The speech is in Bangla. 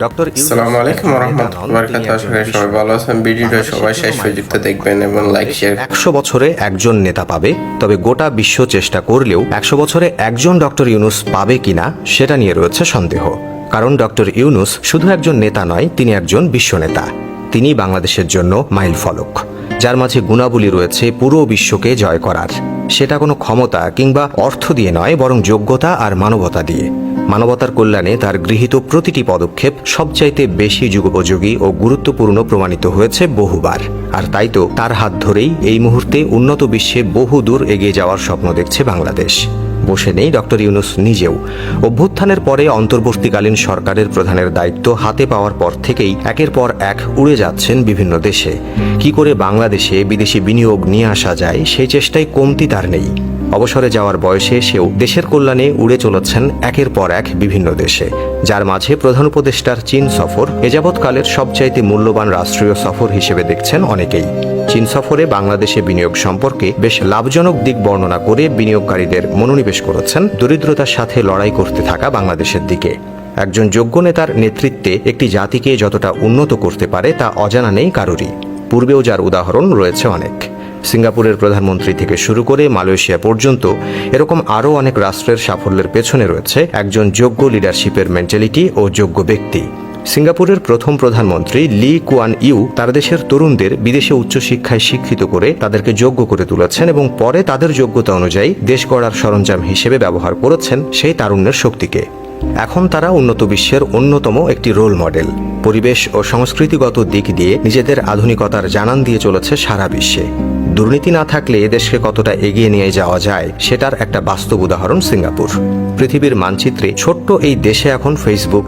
ডক্টর আসসালামু আলাইকুম সবাই ভালো আছেন? ভিডিওটা সবাই শেষ পর্যন্ত দেখবেন এবং লাইক শেয়ার একশো বছরে একজন নেতা পাবে তবে গোটা বিশ্ব চেষ্টা করলেও একশো বছরে একজন ডক্টর ইউনুস পাবে কিনা সেটা নিয়ে রয়েছে সন্দেহ। কারণ ডক্টর ইউনুস শুধু একজন নেতা নয় তিনি একজন বিশ্বনেতা তিনি বাংলাদেশের জন্য মাইল ফলক যার মাঝে গুণাবলী রয়েছে পুরো বিশ্বকে জয় করার। সেটা কোনো ক্ষমতা কিংবা অর্থ দিয়ে নয় বরং যোগ্যতা আর মানবতা দিয়ে। মানবতার কল্যাণে তার গৃহীত প্রতিটি পদক্ষেপ সবচাইতে বেশি যুগোপযোগী ও গুরুত্বপূর্ণ প্রমাণিত হয়েছে বহুবার। আর তাই তো তার হাত ধরেই এই মুহূর্তে উন্নত বিশ্বে বহু দূর এগিয়ে যাওয়ার স্বপ্ন দেখছে বাংলাদেশ। বসে নেই ডক্টর ইউনুস নিজেও। অভ্যুত্থানের পরে অন্তর্বর্তীকালীন সরকারের প্রধানের দায়িত্ব হাতে পাওয়ার পর থেকেই একের পর এক উড়ে যাচ্ছেন বিভিন্ন দেশে। কি করে বাংলাদেশে বিদেশি বিনিয়োগ নিয়ে আসা যায় সেই চেষ্টায় কমতি তার নেই। অবসরে যাওয়ার বয়সে সেও দেশের কল্যাণে উড়ে চলেছেন একের পর এক বিভিন্ন দেশে। যার মাঝে প্রধান উপদেষ্টার চীন সফর এযাবৎকালের সবচাইতে মূল্যবান রাষ্ট্রীয় সফর হিসেবে দেখছেন অনেকেই। চীন সফরে বাংলাদেশে বিনিয়োগ সম্পর্কে বেশ লাভজনক দিক বর্ণনা করে বিনিয়োগকারীদের মনোনিবেশ করেছেন দরিদ্রতার সাথে লড়াই করতে থাকা বাংলাদেশের দিকে। একজন যোগ্য নেতার নেতৃত্বে একটি জাতিকে যতটা উন্নত করতে পারে তা অজানা নেই কারোরই। পূর্বেও যার উদাহরণ রয়েছে অনেক। সিঙ্গাপুরের প্রধানমন্ত্রী থেকে শুরু করে মালয়েশিয়া পর্যন্ত এরকম আরও অনেক রাষ্ট্রের সাফল্যের পেছনে রয়েছে একজন যোগ্য লিডারশিপের মেন্টালিটি ও যোগ্য ব্যক্তি। সিঙ্গাপুরের প্রথম প্রধানমন্ত্রী লি কুয়ান ইউ তার দেশের তরুণদের বিদেশে উচ্চশিক্ষায় শিক্ষিত করে তাদেরকে যোগ্য করে তুলেছেন এবং পরে তাদের যোগ্যতা অনুযায়ী দেশ গড়ার সরঞ্জাম হিসেবে ব্যবহার করেছেন সেই তারুণ্যের শক্তিকে। এখন তারা উন্নত বিশ্বের অন্যতম একটি রোল মডেল পরিবেশ ও সংস্কৃতিগত দিক দিয়ে নিজেদের আধুনিকতার জানান দিয়ে চলেছে সারা বিশ্বে। দুর্নীতি না থাকলে এদেশকে কতটা এগিয়ে নিয়ে যাওয়া যায়, সেটার একটা বাস্তব উদাহরণ সিঙ্গাপুর। পৃথিবীর মানচিত্রে ছোট্ট এই দেশে এখন ফেসবুক